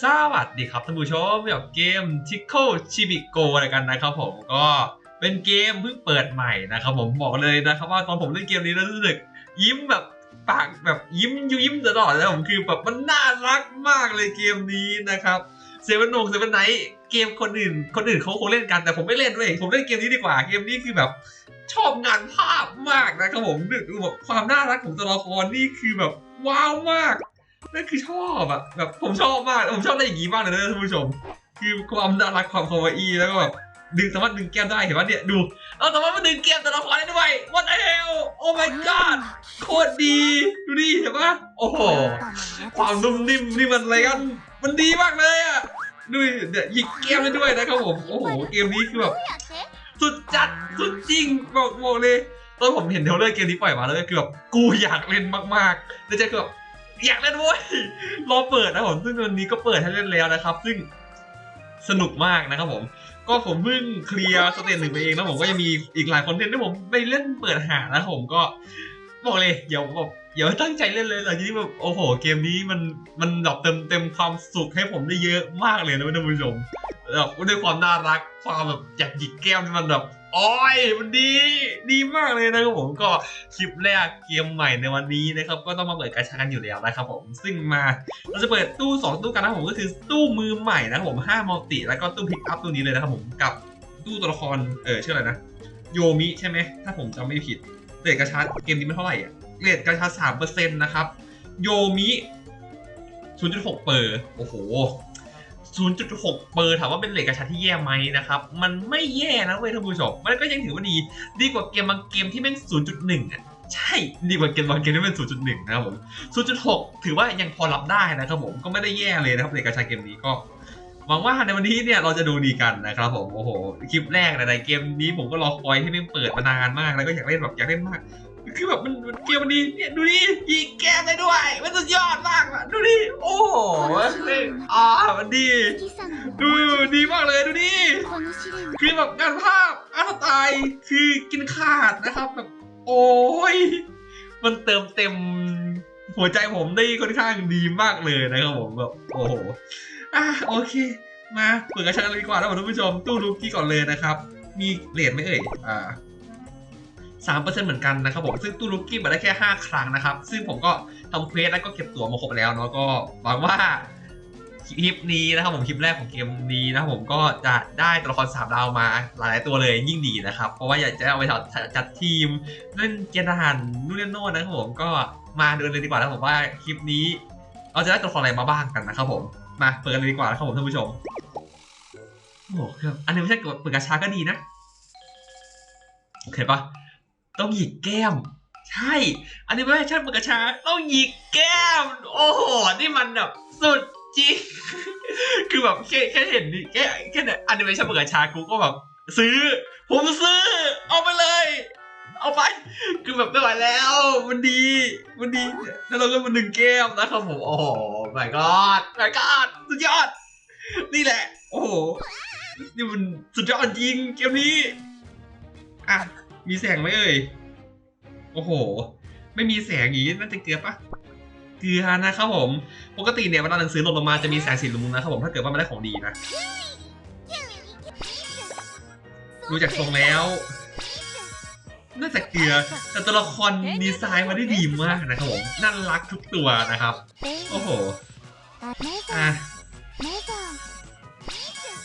สวัสดีครับท่านผู้ชมกับเกม Chico Chibico อะไรกันนะครับผมก็เป็นเกมเพิ่งเปิดใหม่นะครับผมบอกเลยนะครับว่าตอนผมเล่นเกมนี้แล้วรู้สึกยิ้มแบบปากแบบยิ้มยิ้มตลอดเลยผมคือแบบมันน่ารักมากเลยเกมนี้นะครับเซเว่นโนเซเว่นไนท์เกมคนอื่น คนอื่นเขาคงเล่นกันแต่ผมไม่เล่นด้วยผมเล่นเกมนี้ดีกว่าเกมนี้คือแบบชอบงานภาพมากนะครับผมดูแบบความน่ารักของตัวละครนี่คือแบบว้าวมาก นั่นคือชอบอะแบบผมชอบมากผมชอบอะไรอย่างงี้มากเลยนะท่านผู้ชม คือความน่ารักความคาวาอีแล้วก็แบบดึงสามารถดึงแก้มได้เห็นว่าเนี่ยดูเราสามารถมาดึงแก้มตัวละครได้ด้วย what the hell oh my god โคตรดีดูดิเห็นปะโอ้โหความนุ่มนิ่มนี่มันอะไรกันมันดีมากเลยอะดูเนี่ยวหยิกแก้มได้ด้วยนะครับผมโอ้โหเกมนี้คือแบบสุดจัดสุดจริงบอกบอกเลยตอนผมเห็นเทเลอร์เกมนี้ปล่อยมาแล้วก็คือแบบกูอยากเล่นมากๆแล้วใจคือแบบ อยากเล่นเว้ยรอเปิดนะผมซึ่งวันนี้ก็เปิดให้เล่นแล้วนะครับ ซึ่งสนุกมากนะครับผม ก็ผมเพิ่งเคลียร์สเตจหนึ่งไปเองแล้วผมก็ยังมีอีกหลายคอนเทนต์ที่ผมไปเล่นเปิดหานะผมก็บอกเลยเดี๋ยวผม บเดี๋ยวตั้งใจเล่นเลยหลังจากนี้แบบโอ้โห เกมนี้มันมันแบบเต็มเต็มความสุขให้ผมได้เยอะมากเลยนะท่านผู้ชมแบบด้วยความน่ารักความแบบอยากหยิกแก้มที่มันแบบโอ้ยมันดี ดีมากเลยนะครับผมก็คลิปแรกเกมใหม่ในวันนี้นะครับ ก็ต้องมาเปิดกระชากันอยู่แล้วนะครับผมซึ่งมาเราจะเปิดตู้ 2 ตู้กันนะผมก็คือตู้มือใหม่นะครับผม5มัลติแล้วก็ตู้พิกอัพตู้นี้เลยนะครับผมกับตู้ตัวละครเออชื่ออะไรนะ โยมิใช่ไหมถ้าผมจำไม่ผิดเรทกระชาเกมนี้มันเท่าไหร่อะ เรทกระชาสามเปอร์เซ็นต์นะครับ โยมิ0.6เปอร์โอ้โห0.6เปอร์ถามว่าเป็นเหล็กกระชัดที่แย่ไหมนะครับ มันไม่แย่นะเว้ยท่านผู้ชมมันก็ยังถือว่าดี ดีกว่าเกมบางเกมที่แม่ง0.1อะใช่ดีกว่าเกมบางเกมที่เป็น 0.1 นะครับผม 0.6 ถือว่ายังพอรับได้นะครับผม ก็ไม่ได้แย่เลยนะครับเหล็กกระชัดเกมนี้ก็ หวังว่าในวันนี้เนี่ยเราจะดูดีกันนะครับผม โอ้โห คลิปแรกในเกมนี้ผมก็รอคอยให้แม่งเปิดมานานมาก แล้วก็อยากเล่นแบบอยากเล่นมาก คือแบบมันมันเกมมันดีเนี่ยดูดิยิงแก้มได้ด้วย มันสุดยอดมากอะดูดิโอ้โหอ่ามันดี ดูดีมากเลยดูดิคือแบบงานภาพอาร์ตสไตล์คือกินขาดนะครับแบบโอ้ยมันเติมเต็มหัวใจผมได้ค่อนข้างดีมากเลยนะครับผมแบบโอ้โหอะโอเค มาเปิดกระชังเลยดีกว่านะผมท่านผู้ชมตู้ลูกกี้ก่อนเลยนะครับ มีเหรียญไหมเอ่ยอ่า สามเปอร์เซ็นต์เหมือนกันนะครับผมซึ่งตู้ลูกกี้มาได้แค่ห้าครั้งนะครับ ซึ่งผมก็ทำเควสแล้วก็เก็บตั๋วมาครบแล้วเนาะก็หวังว่าคลิปนี้นะครับผมคลิปแรกของเกมนี้นะครับผมก็จะได้ตัวละครสามดาวมาหลายตัวเลยยิ่งดีนะครับ เพราะว่าอยากจะเอาไปจัดทีมเล่นเกมทหารนู่นนี่โน่นนะครับผมก็มาดูเลยดีกว่านะผมว่าคลิปนี้ เราจะได้ตัวละครอะไรมาบ้างกันนะครับผมมาเปิดกันเลยดีกว่านะครับผมท่านผู้ชมโอ้โหครับอันนี้ไม่ใช่เปิดกระชาก็ดีนะโอเคปะ ต้องหยิกแก้ม ใช่ อันนี้ไม่ใช่เปิดกระชา ต้องหยิกแก้ม โอ้โห นี่มันแบบสุดจริง คือแบบแค่แค่เห็นนี่แค่แค่เนี่ยอนิเมชั่นเปิดกระชากูก็แบบซื้อ ผมซื้อ เอาไปเลย เอาไป คือแบบไม่ไหวแล้ว มันดี มันดี แล้วเราก็มาหนึ่งเกมนะครับผม โอ้โห my god my god สุดยอด นี่แหละ โอ้โห นี่มันสุดยอดจริงเกมนี้ อะ มีแสงไหมเอ่ย โอ้โห ไม่มีแสงอย่างนี้น่าจะเกลือปะเกลือนะครับผม ปกติเนี่ยเวลาหนังสือหล่นลงมาจะมีแสงสีลุงนะครับผม ถ้าเกิดว่ามันได้ของดีนะ ดูจากทรงแล้ว น่าจะเกลือ แต่ตัวละครดีไซน์มาได้ดีมากนะครับผม น่ารักทุกตัวนะครับ โอ้โห อะ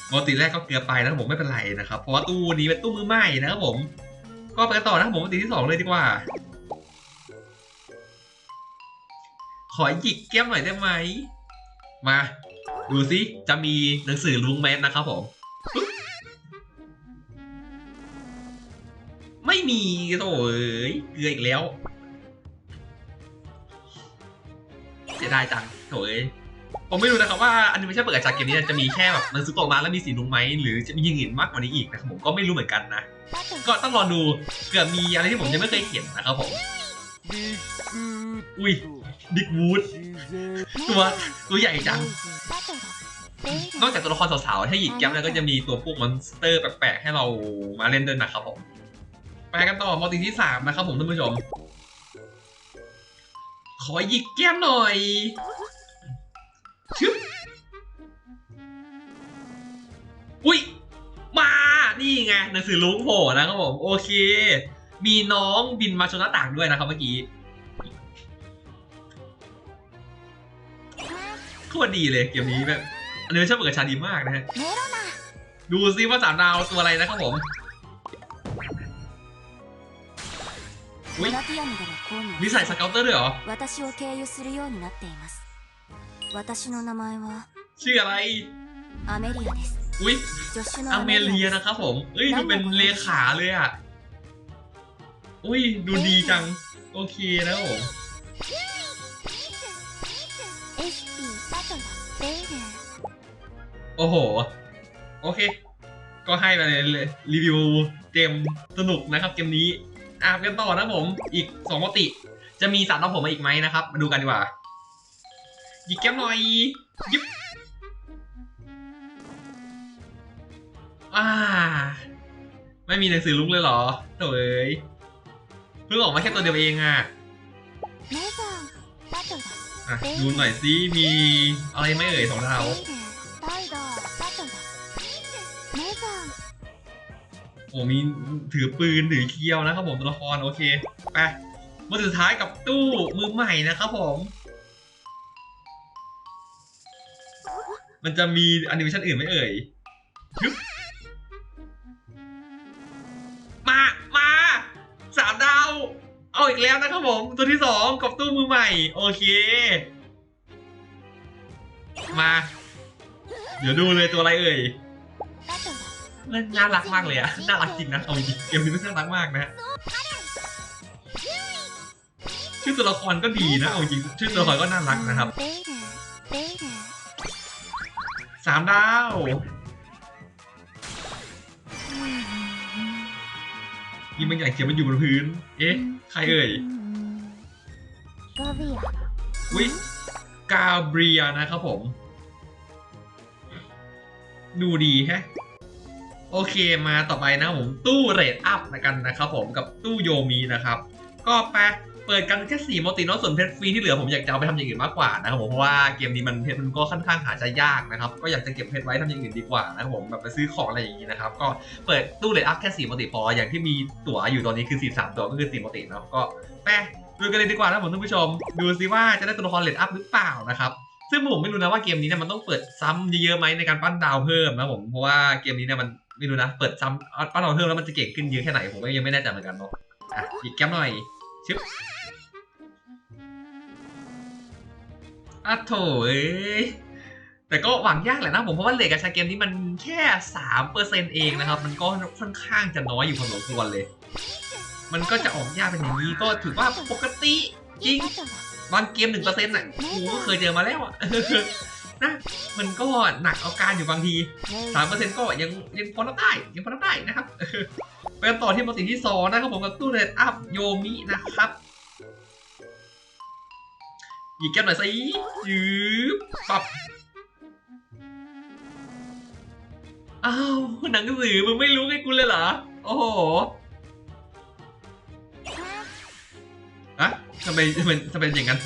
ปกติแรกก็เกลือไปนะครับผมไม่เป็นไรนะครับ เพราะว่าตู้นี้เป็นตู้มือใหม่นะครับผม ก็ไปกันต่อนะผมติที่สองเลยดีกว่า ขอหยิกแก้มหน่อยได้ไหม มา ดูสิจะมีหนังสือลุงแมนนะครับผม ไม่มีโถ่เอ้ยเกลืออีกแล้ว เสียดายจังโถ่เอ้ย ผมไม่รู้นะครับว่าอันนี้ไม่ใช่เปิดกระจากเกมนี้จะมีแค่แบบหนังสือตกมาแล้วมีสีลุงไหมหรือจะมีอยิงอื่นมากกว่านี้อีกนะครับผมก็ไม่รู้เหมือนกันนะ ก็ต้องรอดูเกือบมีอะไรที่ผมยังไม่เคยเห็นนะครับผมอุ้ยดิกวูดตัวตัวใหญ่จังนอกจากตัวละครสาวๆถ้าหยิกแก้มแล้วก็จะมีตัวพวกมอนสเตอร์แปลกๆให้เรามาเล่นด้วยนะครับผมไปกันต่อมอติที่สามนะครับผมท่านผู้ชม ขอหยิกแก้มหน่อย ชึบอุ้ย มา นี่ไงหนังสือลุงโผล่นะครับผม โอเค มีน้องบินมาชนหน้าต่างด้วยนะครับเมื่อกี้โคตรดีเลยเกมนี้แบบอันนี้ชอบเปิดชาดีมากนะฮะ ดูซิว่าสามดาวตัวอะไรนะครับผมวิสัยสเกลเตอร์ด้วยเหรอ 私を経由するようになっています私の名前は ชื่ออะไร アメリアです อุ้ย 助手の อ ア เม メリ เลีย アで นะครับผม เอ้ยดูเป็นเลขาเลยอ่ะ อุ้ยดูดีจัง โอเคนะผม す SP バトラベイル โอ้โห โอเค ก็ให้ไปเลยเลยรีวิวเกมสนุกนะครับเกมนี้ อ่ะกันต่อนะผม อีกสองมติ จะมีสัตว์รับผมมาอีกไหมนะครับ มาดูกันดีกว่า หยิกแก้มหน่อยยิบอ่า ไม่มีหนังสือลุกเลยเหรอเถยเพิ่งออกมาแค่ตัวเดียวเองอะ่ะดูหน่อยซิมีอะไรไม่เอ่ยสองเท้าโอ้มีถือปืนถือเคียวนะครับผมตัวละครโอเคไปมาสุดท้ายกับตู้มือใหม่นะครับผม มันจะมีแอนิเมชันอื่นไหมเอ่ยมา มาสามดาว เอาอีกแล้วนะครับผม ตัวที่สองกับตู้มือใหม่ โอเค มา เดี๋ยวดูเลยตัวอะไรเอ่ยนน่ารักมากเลยอะน่ารักจริงนะ เอาจริงเกมนี้มันน่ารักมากนะ ชื่อตัวละครก็ดีนะ เอาจริง ชื่อตัวละครก็น่ารักนะครับ สามดาวยิงมันใหญ่เขียวมันอยู่บนพื้น เอ๊ะ ใครเอ่ยกาเบียวิกาเบียนะครับผม ดูดีแฮะ โอเคมาต่อไปนะผม ตู้เรทอัพนะกันนะครับผมกับตู้โยมีนะครับ ก็ไป เปิดกันแค่สี่โมติเนาะส่วนเพชรฟรีที่เหลือผมอยากจะเอาไปทำอย่างอื่นมากกว่านะครับผมเพราะว่าเกมนี้มันเพชรมันก็ค่อนข้างหาจะยากนะครับก็อยากจะเก็บเพชรไว้ทำอย่างอื่นดีกว่านะครับผมแบบไปซื้อของอะไรอย่างนี้นะครับก็เปิดตู้เรทอัพแค่สี่โมติพออย่างที่มีตั๋วอยู่ตอนนี้คือ43ตัวก็คือ4โมติเนาะก็ไปดูกันเลยดีกว่านะผมท่านผู้ชม ดูซิว่าจะได้ตัวละครเรทอัพหรือเปล่านะครับซึ่งผมไม่รู้นะว่าเกมนี้เนี่ยมันต้องเปิดซ้ำเยอะๆไหมในการปั้นดาวเพิ่มนะผมเพราะว่าเกมนี้เนี่ยมันไม่รู้นะเปิดซ้ำปั้นดาวเพิ่มแล้วมันจะเก่งขึ้นเยอะแค่ไหนผมก็ยังไม่แน่ใจเหมือนกันเนาะอะอีกแก้มหน่อยชึบ อัดโถเอ้ยแต่ก็หวังยากแหละนะผมเพราะว่าเลทกาชาเกมนี้มันแค่สามเปอร์เซ็นต์เองนะครับ มันก็ค่อนข้างจะน้อยอยู่พอสมควรเลย มันก็จะออกยากเป็นอย่างนี้ก็ถือว่าปกติจริงบางเกมหนึ่งเปอร์เซ็นต์อะกูก็เคยเจอมาแล้วอะนะมันก็หนักเอาการอยู่บางทีสามเปอร์เซ็นต์ก็ยังยังพอรับได้ยังพอรับได้นะครับไปต่อที่มาติที่สองนะครับผมกับตู้เลดอัพโยมินะครับ หยิบแก้วหน่อยสิยืบปับอ้าวหนังสือมึงไม่รู้ไงกูเลยเหรอ โอ้โหอะทำไมทำไมทำไมอย่างนั้น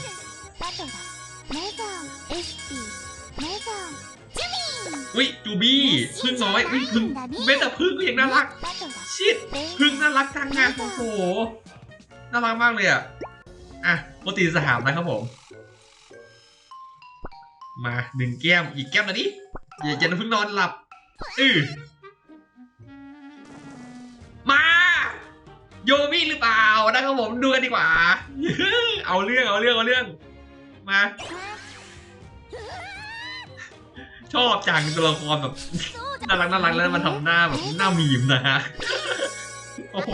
อุ้ยจูบี้พึ่งน้อยอุ้ยพึ่งเว้นแต่พึ่งก็ยังน่ารัก ชิดพึ่งน่ารักจังงานโอ้โห น่ารักมากเลยอะ อะโปรตีนสหามนะครับผม มาหนึ่งแก้มอีกแก้มนะดิอย่าจะนเพิ่งนอนหลับอือมา โยมี่หรือเปล่านะครับผมดูกันดีกว่า เอาเรื่องเอาเรื่องเอาเรื่อง มา ชอบจังตัวละครแบบน่ารักน่ารักแล้วมันทำหน้าแบบหน้ามีมนะฮะโอ้โห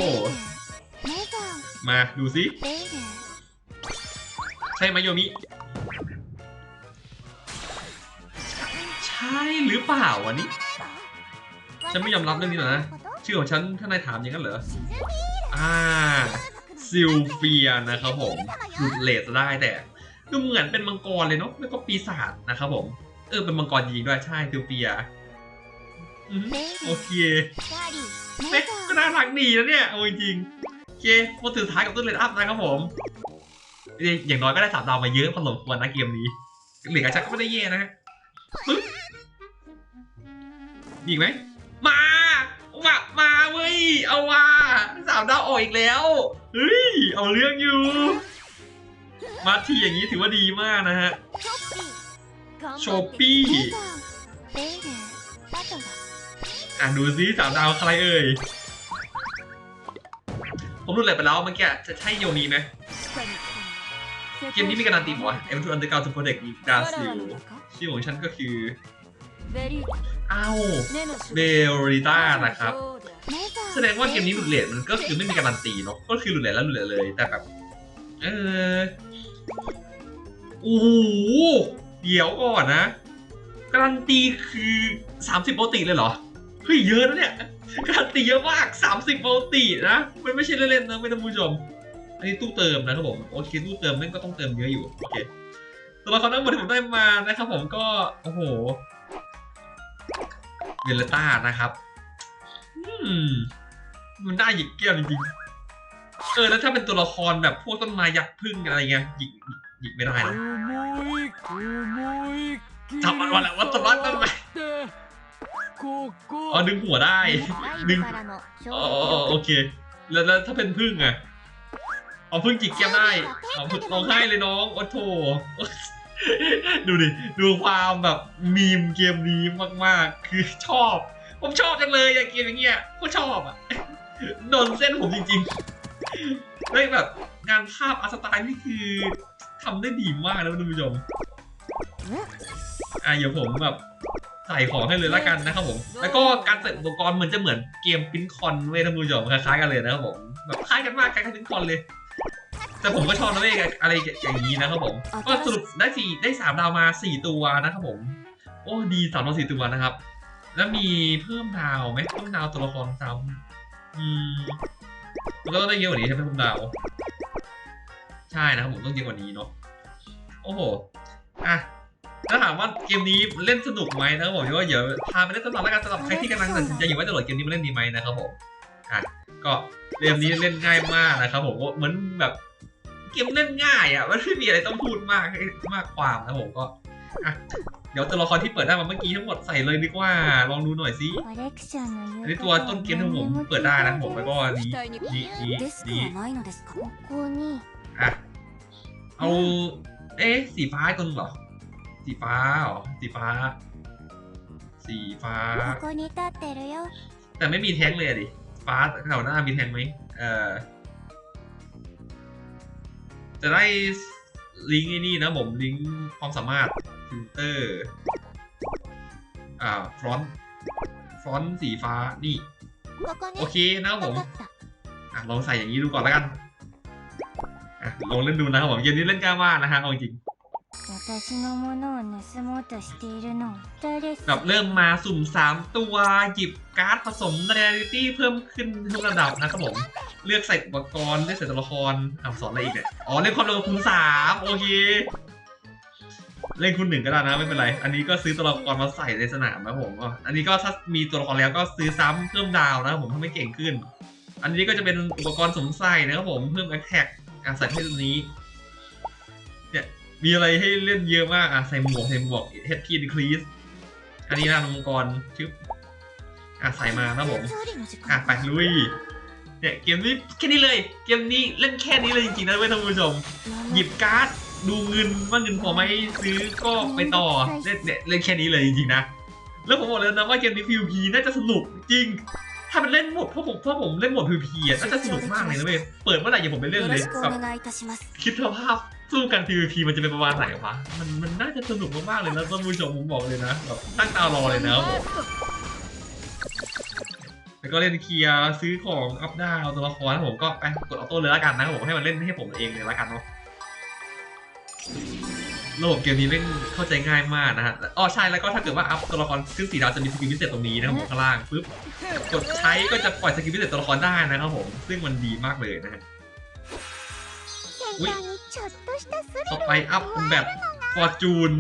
มาดูสิใช่ไหมโยมี่ ใช่หรือเปล่าวันนี้ ฉันไม่ยอมรับเรื่องนี้หรอกนะ ชื่อของฉันท่านายถามอย่างนั้นเหรอ อ่าซิลเฟียนะครับผมหลุดเลสได้แต่ก็เหมือนเป็นมังกรเลยเนาะแล้วก็ปีศาจนะครับผม เออเป็นมังกรยิงด้วยใช่ซิลเฟียโอเคเป๊กก็น่ารักดีนะเนี่ยเอาจริงโอเคมาถึงท้ายกับต้นเลนอัพนะครับผมอย่างน้อยก็ได้สามดาวมาเยอะพอสมควรนะเกมนี้เหลือกระชักก็ไม่ได้แย่นะปึ๊ ยิงไหมมามามาเว้ยเอาว่าสามดาวออกอีกแล้วเฮ้ยเอาเรื่องอยู่ มาทีอย่างนี้ถือว่าดีมากนะฮะโชปปี้อ่าดูซิสามดาวใครเอ่ยผมรู้เลยไปแล้วเมื่อกี้จะใช่โยมีไหมเกมนี้มีการันตีบอกว่า M2 Underground to ปรดเด็ก the Brazil ชื่อของฉันก็คือ เอ้าเบริต้านะครับ แสดงว่าเกมนี้ลุดเลทมันก็คือไม่มีการันตีเนาะก็คือลุดเลทแล้วลุดเลทเลยแต่แบบเออโอ้โหเดี๋ยวก่อนนะ การันตีคือ 30โปรตีเลยเหรอเฮ้ยเยอะนะเนี่ยการันตีเยอะมาก 30โปรตีนะมันไม่ใช่เล่นๆนะไม่ท่อนผู้ชมอันนี้ตู้เติมนะครับผมโอเคตู้เติมแม่งก็ต้องเติมเยอะอยู่โอเคตัวละครทั้งหมดที่ผมได้มานะครับผมก็โอ้โห เวลต้านะครับ อืม มันได้หยิกเกี้ยวจริงๆ เออ แล้วถ้าเป็นตัวละครแบบพวกต้นไม้ยักษ์พึ่งอะไรเงี้ยหยิกหยิกไม่ได้นะจำมันมาแล้ววัตถุวัตต้นไม้อ๋อดึงหัวได้ ดึงอ๋อโอเค แล้วแล้วถ้าเป็นพึ่งอะเอาพึ่งจิกแก้มได้เอาพึ่งร้องไห้เลยน้อง โอ้โถ ดูดิ ดูความแบบมีมเกมนี้มากๆ คือชอบ ผมชอบจังเลยอะเกมอย่างเงี้ยก็ชอบอะโดนเส้นผมจริงๆเฮ้ยแบบงานภาพอาร์ตสไตล์นี่คือทำได้ดีมากนะท่านผู้ชม อะเดี๋ยวผมแบบใส่ของให้เลยละกันนะครับผม แล้วก็การใส่อุปกรณ์เหมือนจะเหมือนเกมปิ้นคอนเว้ยท่านผู้ชมคล้ายๆกันเลยนะครับผม แบบคล้ายกันมากคล้ายกับปิ้นคอนเลย แต่ผมก็ชอบนะเว้ยอะไรอย่างนี้นะครับผมก็สรุปได้สี่ได้สามดาวมาสี่ตัวนะครับผม โอ้ดีสามดาวสี่ตัวนะครับ แล้วมีเพิ่มดาวไหมเพิ่มดาวตัวละครซ้ำอืมมันก็ต้องได้เยอะกว่านี้ใช่ไหมเพิ่มดาว ใช่นะครับผมต้องเยอะกว่านี้เนาะโอ้โหอะถ้าถามว่าเกมนี้เล่นสนุกไหมนะครับผมก็เดี๋ยวพาไปเล่นสนุกแล้วกันสำหรับใครที่กำลังตัดสินใจอยู่ว่าจะโหลดเกมนี้มาเล่นดีไหมนะครับผมอะก็เกมนี้เล่นง่ายมากนะครับผมเหมือนแบบ เกมเล่นง่ายอะไม่นไม่มีอะไรต้องพูดมากมากความนะผมก็เดี๋ยวตัวละครที่เปิดได้มาเมื่อกี้ทั้งหมดใส่เลยดีกว่า ลองดูหน่อยสิอันนี้ตัวต้นเกมที่ผมเปิดได้นะผมแล้วก็นี้นี้นี้นี้อะเอา เอ๊สีฟ้ากันเหรอ สีฟ้าเหรอ สีฟ้า สีฟ้า แต่ไม่มีแท้งเลยดิ ฟ้าแถวหน้ามีแท้งไหมเอ่อ จะได้ลิงก์ไอ้นี่นะผมลิงก์ความสามารถฟิลเตอร์อ่าฟรอนต์ฟรอนต์สีฟ้านี่ โอเคนะผมอะลองใส่อย่างนี้ดูก่อนแล้วกันอะลองเล่นดูนะครับผมเย็นนี้เล่นกล้ามากนะฮะเอาจริงแบบเริ่มมาสุ่ม 3 ตัวหยิบการ์ดผสมเรียลิตี้เพิ่มขึ้นทุกระดับนะครับผม เลือกใส่อุปกรณ์เลือกใส่ตัวละครอ่าสอนอะไรอีกเนี่ยอ๋อเล่นความเร็คุณสามโอเคเล่นคุณหนึ่งก็ได้นะไม่เป็นไร อันนี้ก็ซื้อตัวละครมาใส่ในสนามนะผมอ๋ออันนี้ก็ถ้ามีตัวละครแล้วก็ซื้อซ้ำเพิ่มดาวนะผมถ้าไม่เก่งขึ้น อันนี้ก็จะเป็นอุปกรณ์สมใส่นะครับผมเพิ่มแอคแท็กอะใส่ให้ตัวนี้ เนี่ยมีอะไรให้เล่นเยอะมากอะใส่หมวกใส่หมวกเฮดพีนคลีสอันนี้นะมังกรชึบอะใส่มานะผมอะไปลุย เนี่ยเกมนี้แค่นี้เลย เกมนี้เล่นแค่นี้เลยจริงๆนะเว้ยท่านผู้ชม หยิบการ์ดดูเงินว่าเงินพอไหมซื้อก็ไปต่อเล่นเนี่ยเล่นแค่นี้เลยจริงๆนะ แล้วผมบอกเลยนะว่าเกมนี้ PVP น่าจะสนุกจริง ถ้าเป็นเล่นหมดเพราะผมเพราะผมเล่นหมด PVP อะน่าจะสนุกมากเลยนะเว้ยเปิดเมื่อไหร่อย่าผมไปเล่นเลยแบบคิดสภาพสู้กัน PVP มันจะเป็นประมาณไหนวะมันมันน่าจะสนุกมากๆเลยนะท่านผู้ชมผมบอกเลยนะแบบตั้งตารอเลยนะผม แล้วก็เล่นเคลียร์ซื้อของอัพดาวตัวละครผมก็ไปกดออโต้เลยละกันนะครับผมให้มันเล่นให้ผมเองเลยละกันเนาะโลกเกมนี้เล่นเข้าใจง่ายมากนะฮะอ๋อใช่แล้วก็ถ้าเกิดว่าอัพตัวละครขึ้นสีดาวจะมีสกิลพิเศษตรงนี้นะครับผมข้างล่างปึ๊บกดใช้ก็จะปล่อยสกิลพิเศษตัวละครได้นะครับผมซึ่งมันดีมากเลยนะฮะต่อไปอัพแบบฟอร์จูน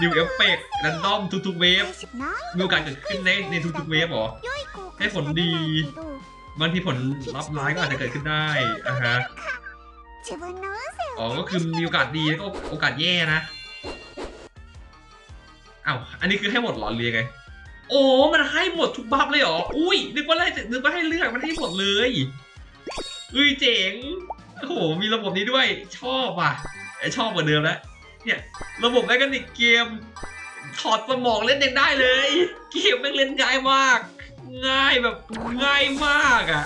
นิวเอฟเฟกต์รันดอมทุกๆเวฟมีโอกาสเกิดขึ้นในในทุกๆเวฟหรอ ให้ผลดี บางทีผลรับร้ายก็อาจจะเกิดขึ้นได้อะฮะอ๋อก็คือมีโอกาสดีแล้วก็โอกาสแย่นะอ้าวอันนี้คือให้หมดหรอเรียไง โอ้มันให้หมดทุกบัฟเลยเหรออุ้ยนึกว่าอะไรนึกว่าให้เลือกมันให้หมดเลยอุ้ยเจ๋งโอ้โหมีระบบนี้ด้วย ชอบอะชอบกว่าเดิมแล้วเนี่ย ระบบแมกนิกเกม ถอดสมองเล่นเองได้เลย เกมแม่งเล่นง่ายมาก ง่ายแบบง่ายมากอะ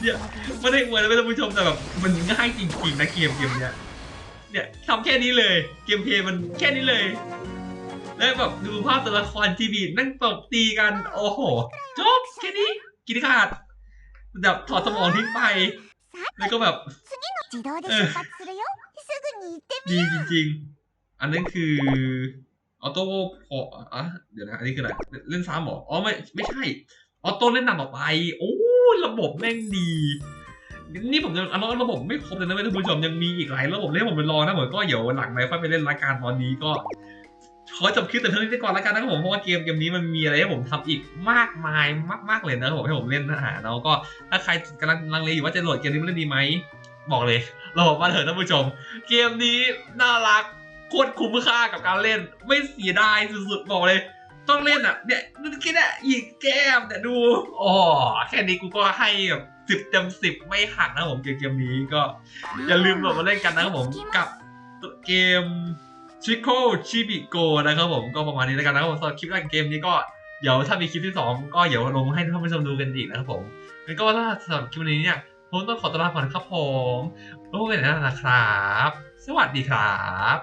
เดี๋ยวไม่ได้อวยนะท่านผู้ชมแต่แบบมันง่ายจริงๆนะเกมเกมเนี้ยเนี่ยทำแค่นี้เลยเกมเพย์มันแค่นี้เลย แล้วแบบดูภาพตัวละครทีวีนั่งตบตีกันโอ้โหจบแค่นี้กินขาดแบบถอดสมองทิ้งไป แล้วก็แบบดีจริงๆ อันนั้นคือออโต้พออะเดี๋ยวนะอันนี้คืออะไรเล่นซ้ำหรออ๋อไม่ไม่ใช่ ออโต้เล่นหนังต่อไป โอ้ระบบแม่งดี นี่ผมยังอันนั้นระบบไม่ครบเลยนะท่านผู้ชมยังมีอีกหลายระบบเล่นผมไปรอนะผมก็เดี๋ยวหลังไหนค่อยไปเล่นรายการตอนนี้ก็ขอจบคลิปแต่เท่านี้ก่อนแล้วกันนะครับผมเพราะว่าเกมเกมนี้มันมีอะไรให้ผมทำอีกมากมายมาก ๆเลยนะครับผมให้ผมเล่นนะฮะแล้วก็ถ้าใครกำลังลังเลอยู่ว่าจะโหลดเกมนี้มาเล่นดีไหมบอกเลยเราบอกว่าเถอะท่านผู้ชม เกมนี้น่ารักโคตรคุ้มค่ากับการเล่น ไม่เสียดายสุดๆบอกเลย ต้องเล่นอะเนี่ยนึกคิดอะอีกแก้มแต่ดูอ๋อแค่นี้กูก็ให้แบบสิบเต็มสิบไม่หักนะผมเกมเกมนี้ก็ อย่าลืมโหลดมาเล่นกันนะครับผมกับเกม Chico Chibi Go นะครับผมก็ประมาณนี้แล้วกันนะครับผมสำหรับคลิปแรกเกมนี้ก็เดี๋ยวถ้ามีคลิปที่สองก็เดี๋ยวลงให้ท่านผู้ชมดูกันอีกนะครับผมงั้นก็ถ้าสำหรับคลิปวันนี้เนี่ยผมต้องขอตัวลาก่อนครับผมโอ้ยนะครับ สวัสดีครับ